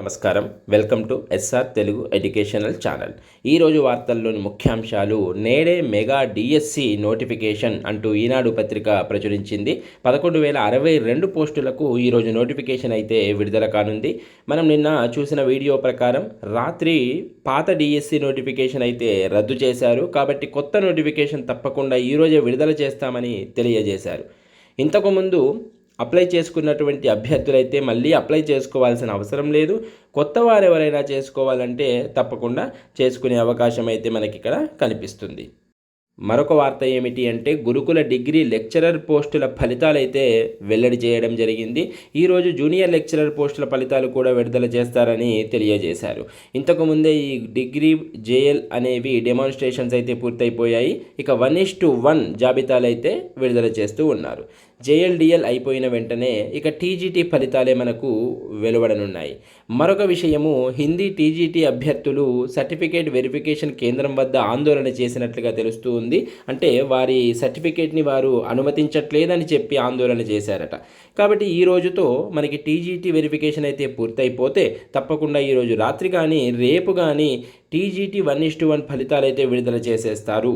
నమస్కారం. Welcome to SR Telugu educational channel. ఈరోజు వార్తల్లోని ముఖ్యాంశాలు నేడే మెగా డిఎస్సి నోటిఫికేషన్ అంటూ ఈనాడు పత్రిక ప్రచురించింది. పదకొండు వేల అరవై రెండు పోస్టులకు ఈరోజు నోటిఫికేషన్ అయితే విడుదల కానుంది. మనం నిన్న చూసిన వీడియో ప్రకారం రాత్రి పాత డిఎస్సి నోటిఫికేషన్ అయితే రద్దు చేశారు. కాబట్టి కొత్త నోటిఫికేషన్ తప్పకుండా ఈరోజే విడుదల చేస్తామని తెలియజేశారు. ఇంతకుముందు అప్లై చేసుకున్నటువంటి అభ్యర్థులైతే మళ్ళీ అప్లై చేసుకోవాల్సిన అవసరం లేదు. కొత్త వారు ఎవరైనా చేసుకోవాలంటే తప్పకుండా చేసుకునే అవకాశం అయితే మనకి ఇక్కడ కనిపిస్తుంది. మరొక వార్త ఏమిటి అంటే గురుకుల డిగ్రీ లెక్చరర్ పోస్టుల ఫలితాలు అయితే వెల్లడి చేయడం జరిగింది. ఈరోజు జూనియర్ లెక్చరర్ పోస్టుల ఫలితాలు కూడా విడుదల చేస్తారని తెలియజేశారు. ఇంతకుముందే ఈ డిగ్రీ జేఎల్ అనేవి డెమాన్స్ట్రేషన్స్ అయితే పూర్తయిపోయాయి. ఇక వన్ ఇస్ టు వన్ జాబితాలు అయితే విడుదల చేస్తూ ఉన్నారు. జేఎల్డిఎల్ అయిపోయిన వెంటనే ఇక టీజీటీ ఫలితాలే మనకు వెలువడనున్నాయి. మరొక విషయము హిందీ టీజీటీ అభ్యర్థులు సర్టిఫికేట్ వెరిఫికేషన్ కేంద్రం వద్ద ఆందోళన చేసినట్లుగా తెలుస్తూ ఉంది. అంటే వారి సర్టిఫికేట్ని వారు అనుమతించట్లేదని చెప్పి ఆందోళన చేశారట. కాబట్టి ఈ రోజుతో మనకి టీజీటీ వెరిఫికేషన్ అయితే పూర్తయిపోతే తప్పకుండా ఈరోజు రాత్రి కానీ రేపు కానీ టీజీటీ వన్ ఇస్టు వన్ ఫలితాలు అయితే విడుదల చేసేస్తారు.